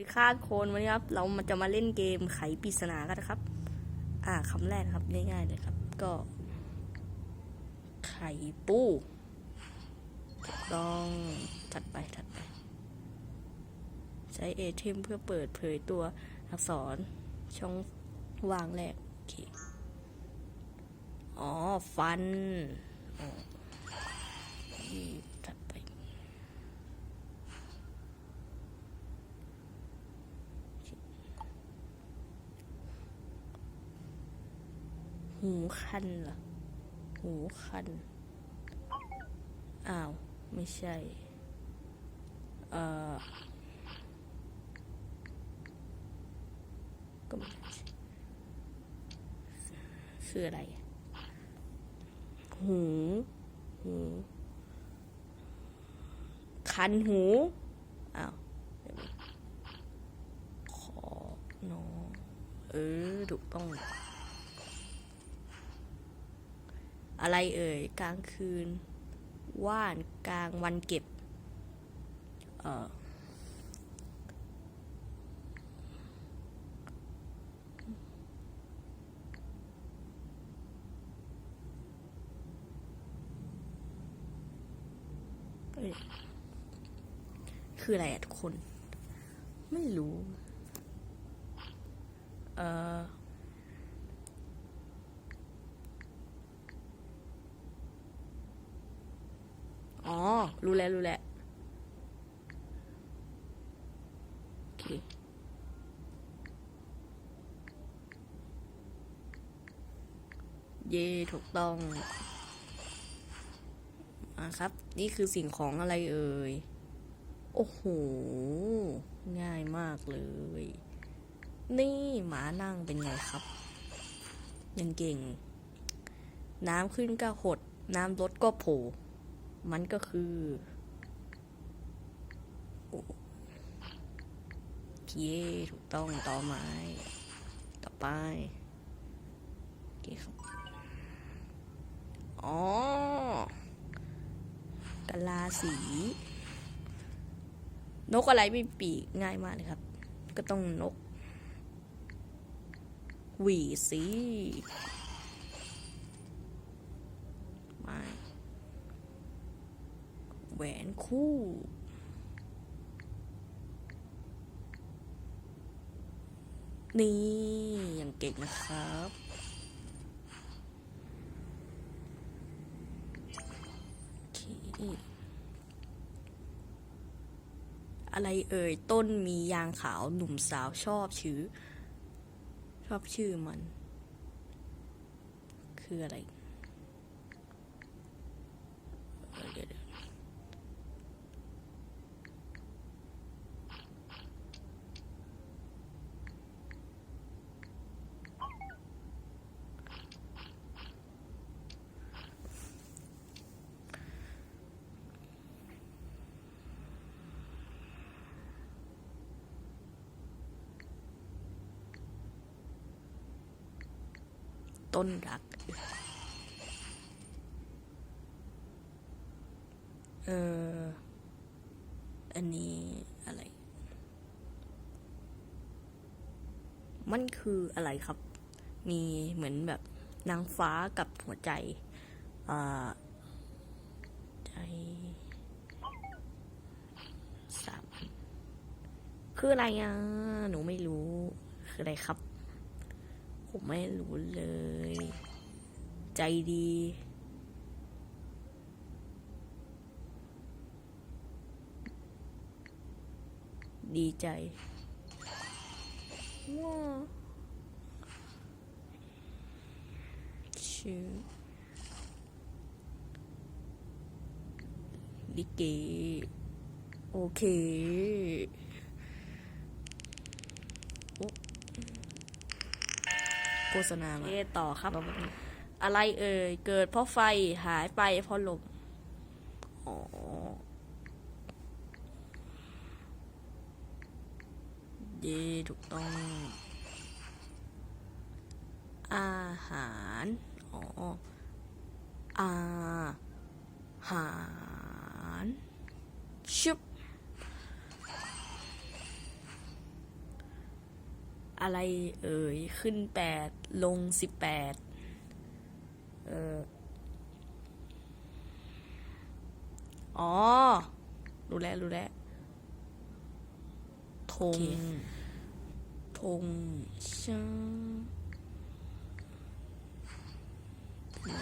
ดีค่ะทุกคนวันนี้ครับ เรามาจะมาเล่นเกมไขปริศนากันนะครับ อ่าคำแรกนะครับง่ายๆเลยครับ ก็ ไข่ปูต้องถัดไปถัดไป ใช้เอเทมเพื่อเปิดเผยตัวอักษรช่องวางแรก โอเค อ๋อ ฟัน อ๋อนี่ถัดไป หูคันเหรอ หูคัน อ้าว ไม่ใช่ เอ่อ ก็ไม่ใช่คืออะไร หู หู คันหู อ้าวเดี๋ยวนะขอนอเออ ถูกต้อง อะไรเอ่ย กลางคืน ว่านกลางวันเก็บ เอ่อคืออะไรอะทุกคน ไม่รู้ เอ่อ อ๋อ รู้แล้ว รู้แล้วโอเคเย่ถูกต้องอะครับ นี่คือสิ่งของอะไรเอ่ย โอ้โห ง่ายมากเลย นี่หมานั่งเป็นไงครับ ยังเก่ง น้ำขึ้นก็หด น้ำลดก็โผล่ มันก็คือโอเย่ถูกต้องต่อไม้ ต่อไปโอเคครับ อ๋อกะลาสี นกอะไรไม่ปีกง่ายมากเลยครับ ก็ต้องนก หวีสีไม่ แหวนคู่ นี่อยังเก่งนะครับ โอเค อะไรเอ่ย ต้นมียางขาวหนุ่มสาวชอบชื่อ ชอบชื่อมัน คืออะไรเออเดี๋ยวเดี๋ยว ต้นรัก เออ อันนี้อะไร มันคืออะไรครับ มีเหมือนแบบนางฟ้ากับหัวใจ อ่า ใจสามคืออะไรอะ หนูไม่รู้ คืออะไรครับ ผมไม่รู้เลย ใจดี ดีใจว้าชื่อลิเกโอเคโอ้ โฆษณามา เอต่อครับ อะไรเอ่ย เกิดเพราะไฟหายไปเพราะลมอ๋อเย่ถูกต้อง อาหาร อ๋อ อาหารชุบ อะไรเอ่ย ขึ้นแปดลงสิบแปดเอออ๋อ รู้แล้ว รู้แล้วธงธงช่างไหน